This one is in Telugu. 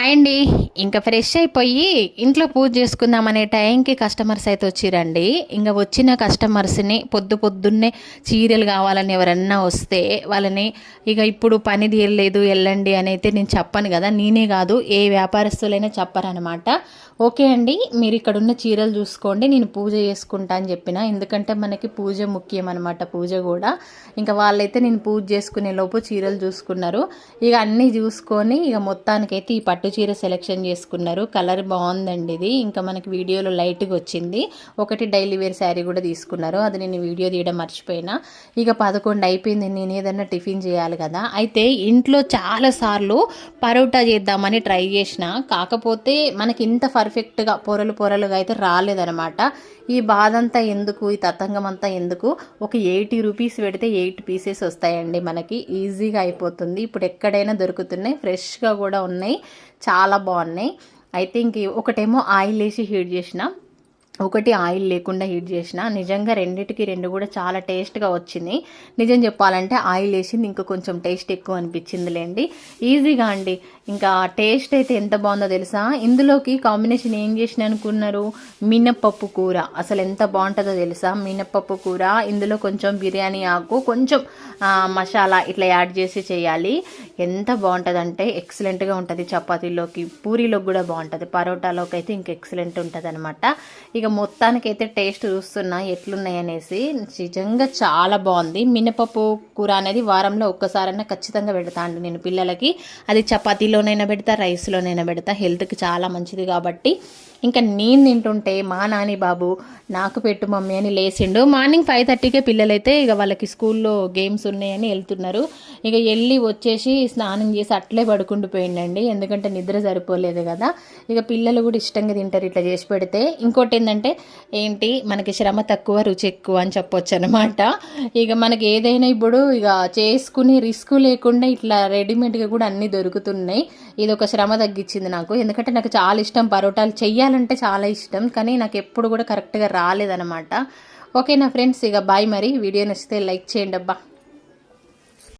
హాయ్ అండి. ఇంకా ఫ్రెష్ అయిపోయి ఇంట్లో పూజ చేసుకుందామనే టైంకి కస్టమర్స్ అయితే వచ్చిరండి. ఇంకా వచ్చిన కస్టమర్స్ని పొద్దు పొద్దున్నే చీరలు కావాలని ఎవరన్నా వస్తే వాళ్ళని ఇక ఇప్పుడు పని తీరలేదు వెళ్ళండి అని అయితే నేను చెప్పను కదా. నేనే కాదు ఏ వ్యాపారస్తులైనా చెప్పరనమాట. ఓకే అండి మీరు ఇక్కడ ఉన్న చీరలు చూసుకోండి నేను పూజ చేసుకుంటా అని చెప్పిన. ఎందుకంటే మనకి పూజ ముఖ్యం అనమాట పూజ కూడా. ఇంకా వాళ్ళైతే నేను పూజ చేసుకునే లోపు చీరలు చూసుకున్నారు. ఇక అన్నీ చూసుకొని ఇక మొత్తానికైతే ఈ పట్టు చీర సెలెక్షన్ చేసుకున్నారు. కలర్ బాగుందండి ఇది. ఇంకా మనకి వీడియోలో లైట్గా వచ్చింది. ఒకటి డైలీ వేర్ శారీ కూడా తీసుకున్నారు. అది నేను వీడియో తీయడం మర్చిపోయినా. ఇక పదకొండు అయిపోయింది. నేను ఏదన్నా టిఫిన్ చేయాలి కదా. అయితే ఇంట్లో చాలాసార్లు పరోటా చేద్దామని ట్రై చేసిన. కాకపోతే మనకి ఇంత పర్ఫెక్ట్గా పొరలు పొరలుగా అయితే రాలేదనమాట ఈ బాధ అంతా ఎందుకు? ఈ తతంగం అంతా ఎందుకు? ఒక ఎయిటీ రూపీస్ పెడితే ఎయిట్ పీసెస్ వస్తాయండి మనకి. ఈజీగా అయిపోతుంది. ఇప్పుడు ఎక్కడైనా దొరుకుతున్నాయి. ఫ్రెష్గా కూడా ఉన్నాయి. చాలా బాగున్నాయి. అయితే ఇంక ఒకటేమో ఆయిల్ వేసి హీట్ చేసిన. ఒకటి ఆయిల్ లేకుండా హీట్ చేసిన నిజంగా రెండిటికి రెండు కూడా చాలా టేస్ట్గా వచ్చింది. నిజం చెప్పాలంటే ఆయిల్ వేసింది ఇంకా కొంచెం టేస్ట్ ఎక్కువ అనిపించిందిలేండి. ఈజీగా అండి. ఇంకా టేస్ట్ అయితే ఎంత బాగుందో తెలుసా? ఇందులోకి కాంబినేషన్ ఏం చేసిన అనుకున్నారు? మినప్పప్పు కూర. అసలు ఎంత బాగుంటుందో తెలుసా? మినప్పప్పు కూర ఇందులో కొంచెం బిర్యానీ ఆకు కొంచెం మసాలా ఇట్లా యాడ్ చేసి చేయాలి. ఎంత బాగుంటుందంటే ఎక్సలెంట్గా ఉంటుంది చపాతీలోకి. పూరీలోకి కూడా బాగుంటుంది. పరోటాలోకి అయితే ఇంకా ఎక్సలెంట్ ఉంటుంది అనమాట ఇక మొత్తానికైతే టేస్ట్ చూస్తున్నా ఎట్లున్నాయి అనేసి. నిజంగా చాలా బాగుంది. మినపప్పు కూర అనేది వారంలో ఒక్కసారైనా ఖచ్చితంగా పెడతా అండి నేను పిల్లలకి. అది చపాతీలోనైనా పెడతా రైస్లోనైనా పెడతా. హెల్త్కి చాలా మంచిది కాబట్టి. ఇంకా నేను తింటుంటే మా నాని బాబు నాకు పెట్టు మమ్మీ అని లేచిండు. మార్నింగ్ ఫైవ్ థర్టీకే పిల్లలైతే ఇక వాళ్ళకి స్కూల్లో గేమ్స్ ఉన్నాయని వెళ్తున్నారు. ఇక వెళ్ళి వచ్చేసి స్నానం చేసి అట్లే పడుకుండిపోయిండండి ఎందుకంటే నిద్ర సరిపోలేదు కదా. ఇక పిల్లలు కూడా ఇష్టంగా తింటారు ఇట్లా చేసి పెడితే. ఇంకోటి ఏంటంటే ఏంటి? మనకి శ్రమ తక్కువ రుచి ఎక్కువ అని చెప్పొచ్చు అనమాట ఇక మనకి ఏదైనా ఇప్పుడు ఇక చేసుకుని రిస్క్ లేకుండా ఇట్లా రెడీమేడ్గా కూడా అన్నీ దొరుకుతున్నాయి. ఇది ఒక శ్రమ తగ్గించింది నాకు. ఎందుకంటే నాకు చాలా ఇష్టం పరోటాలు చెయ్యాలంటే చాలా ఇష్టం కానీ నాకు ఎప్పుడు కూడా కరెక్ట్గా రాలేదనమాట ఓకే నా ఫ్రెండ్స్ ఇక బాయ్ మరి. వీడియో నచ్చితే లైక్ చేయండి అబ్బా.